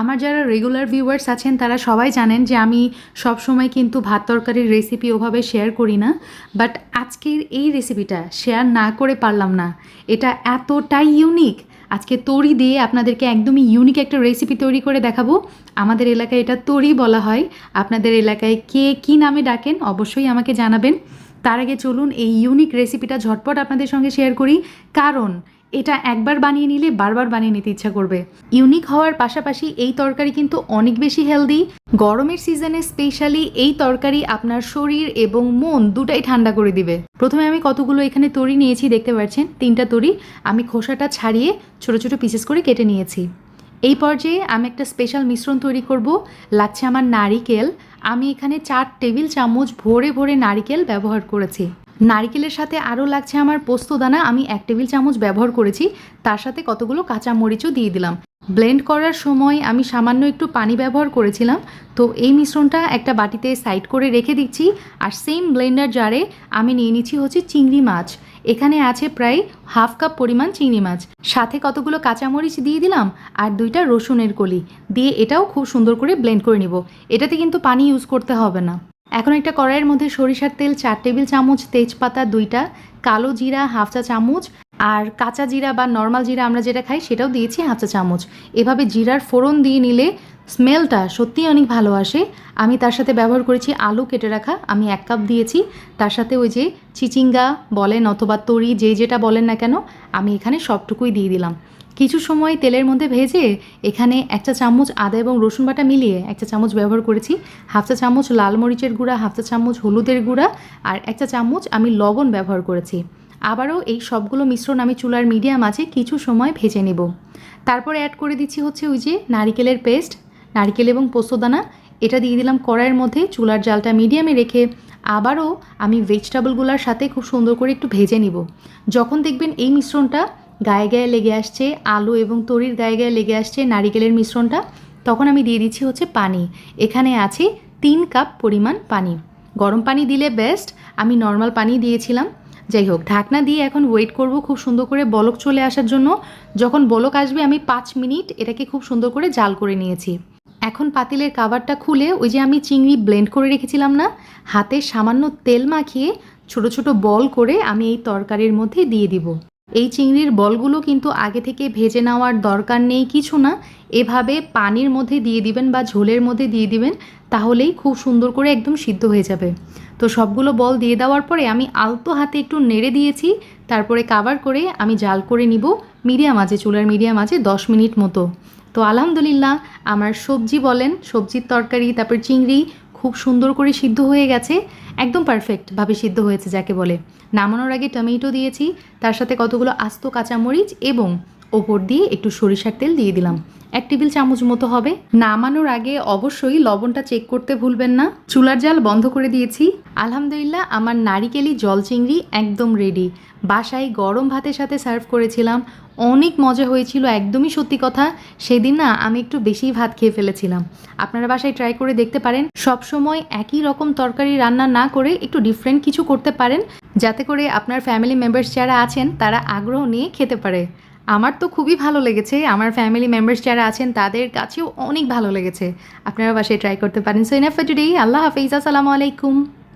আমার যারা regular viewers আছেন, তারা সবাই জানেন যে আমি সব সময় কিন্তু ভাত তরকারির রেসিপি ওভাবে শেয়ার করি না। বাট আজকের এই রেসিপিটা শেয়ার না করে পারলাম না। এটা এতটাই ইউনিক আজকে তরি দিয়ে আপনাদেরকে একদমই ইউনিক একটা রেসিপি তৈরি করে দেখাবো। আমাদের এলাকায় এটা তরি বলা হয়। আপনাদের এলাকায় কে কী নামে ডাকেন অবশ্যই আমাকে জানাবেন। তার আগে চলুন এই ইউনিক রেসিপিটা ঝটপট আপনাদের সঙ্গে শেয়ার করি। কারণ এটা একবার বানিয়ে নিলে বারবার বানিয়ে নিতে ইচ্ছা করবে। ইউনিক হওয়ার পাশাপাশি এই তরকারি কিন্তু অনেক বেশি হেলদি। গরমের সিজনে স্পেশালি এই তরকারি আপনার শরীর এবং মন দুটাই ঠান্ডা করে দিবে। প্রথমে আমি কতগুলো এখানে তরি নিয়েছি দেখতে পাচ্ছেন। তিনটা তরি আমি খোসাটা ছাড়িয়ে ছোট ছোট পিসেস করে কেটে নিয়েছি। এই পর্যায়ে আমি একটা স্পেশাল মিশ্রণ তৈরি করব লাগছে আমার নারিকেল। আমি এখানে চার টেবিল চামচ ভরে ভরে নারিকেল ব্যবহার করেছি। নারিকেলের সাথে আরও লাগছে আমার পোস্তদানা আমি এক টেবিল চামচ ব্যবহার করেছি। তার সাথে কতগুলো কাঁচা মরিচও দিয়ে দিলাম। ব্লেন্ড করার সময় আমি সামান্য একটু পানি ব্যবহার করেছিলাম। তো এই মিশ্রণটা একটা বাটিতে সাইড করে রেখে দিচ্ছি। আর সেম ব্লেন্ডার জারে আমি নিয়ে নিচ্ছি হচ্ছে চিংড়ি মাছ। এখানে আছে প্রায় হাফ কাপ পরিমাণ চিংড়ি মাছ। সাথে কতগুলো কাঁচামরিচ দিয়ে দিলাম আর দুইটা রসুনের কলি। দিয়ে এটাও খুব সুন্দর করে ব্লেন্ড করে নিব। এটাতে কিন্তু পানি ইউজ করতে হবে না। এখন একটা কড়াইয়ের মধ্যে সরিষার তেল, চার টেবিল চামচ তেজপাতা, দুইটা কালো জিরা, হাফ চা চামচ আর কাঁচা জিরা বা নর্মাল জিরা আমরা যেটা খাই সেটাও দিয়েছি হাফ চা চামচ। এভাবে জিরার ফোড়ন দিয়ে নিলে স্মেলটা সত্যিই অনেক ভালো আসে। আমি তার সাথে ব্যবহার করেছি আলু কেটে রাখা। আমি এক কাপ দিয়েছি। তার সাথে ওই যে চিচিঙ্গা বলেন অথবা তরি যে যেটা বলেন না কেন, আমি এখানে সবটুকুই দিয়ে দিলাম। কিছু সময় তেলের মধ্যে ভেজে এখানে একটা চামচ আদা এবং রসুন বাটা মিলিয়ে একটা চামচ ব্যবহার করেছি। হাফ চা চামচ লাল মরিচের গুঁড়া, হাফ চা চামচ হলুদের গুঁড়া আর একটা চামচ আমি লবণ ব্যবহার করেছি। আবারও এই সবগুলো মিশ্রণ আমি চুলার মিডিয়াম আছে কিছু সময় ভেজে নেব। তারপরে অ্যাড করে দিচ্ছি হচ্ছে ওই যে নারিকেলের পেস্ট নারিকেল এবং পোস্তদানা এটা দিয়ে দিলাম কড়াইয়ের মধ্যে চুলার জালটা মিডিয়ামে রেখে আবারও আমি ভেজিটেবলগুলোর সাথে খুব সুন্দর করে একটু ভেজে নিব। যখন দেখবেন এই মিশ্রণটা গায়ে গায়ে লেগে আসছে, আলু এবং তরির গায়ে গায়ে লেগে আসছে নারিকেলের মিশ্রণটা, তখন আমি দিয়ে দিচ্ছি হচ্ছে পানি। এখানে আছে তিন কাপ পরিমাণ পানি। গরম পানি দিলে বেস্ট আমি নর্মাল পানি দিয়েছিলাম। যাই হোক, ঢাকনা দিয়ে এখন ওয়েট করব খুব সুন্দর করে বলক চলে আসার জন্য। যখন বলক আসবে, আমি পাঁচ মিনিট এটাকে খুব সুন্দর করে জাল করে নিয়েছি। এখন পাতিলের কাভারটা খুলে ওই যে আমি চিংড়ি ব্লেন্ড করে রেখেছিলাম না, হাতে সামান্য তেল মাখিয়ে ছোট ছোট বল করে আমি এই তরকারির মধ্যে দিয়ে দিব। এই চিংড়ির বলগুলো কিন্তু আগে থেকে ভেজে নেওয়ার দরকার নেই কিছু না, এভাবে পানির মধ্যে দিয়ে দিবেন বা ঝোলের মধ্যে দিয়ে দিবেন, তাহলেই খুব সুন্দর করে একদম সিদ্ধ হয়ে যাবে। তো সবগুলো বল দিয়ে দেওয়ার পরে আমি আলতো হাতে একটু নেড়ে দিয়েছি, তারপরে কাভার করে আমি জাল করে নিব মিডিয়াম আছে চুলার মিডিয়াম আছে দশ মিনিট মতো। তো আলহামদুলিল্লাহ, আমার সবজি বলেন, সবজির তরকারি, তারপর চিংড়ি খুব সুন্দর করে সিদ্ধ হয়ে গেছে, একদম পারফেক্টভাবে সিদ্ধ হয়েছে যাকে বলে। নামানোর আগে টমেটো দিয়েছি, তার সাথে কতগুলো আস্ত কাঁচামরিচ এবং ওপর দিয়ে একটু সরিষার তেল দিয়ে দিলাম। এক টেবিল চামচ মতো হবে। নামানোর আগে অবশ্যই লবণটা চেক করতে ভুলবেন না। চুলার জাল বন্ধ করে দিয়েছি। আলহামদুলিল্লাহ, আমার নারিকেলি জল চিংড়ি একদম রেডি বাসায় গরম ভাতের সাথে সার্ভ করেছিলাম। অনেক মজা হয়েছিল, একদমই সত্যি কথা। সেদিন না আমি একটু বেশি ভাত খেয়ে ফেলেছিলাম। আপনারা বাসায় ট্রাই করে দেখতে পারেন। সব সময় একই রকম তরকারি রান্না না করে একটু ডিফারেন্ট কিছু করতে পারেন। যাতে করে আপনার ফ্যামিলি মেম্বার্স যারা আছেন, তারা আগ্রহ নিয়ে খেতে পারে। আমার তো খুবই ভালো লেগেছে। আমার ফ্যামিলি মেম্বার্স যারা আছেন, তাদের কাছেও অনেক ভালো লেগেছে। আপনারা বাসায় ট্রাই করতে পারেন। সো ইনাফ ফর টুডে আল্লাহ হাফিজ। আসসালামু আলাইকুম।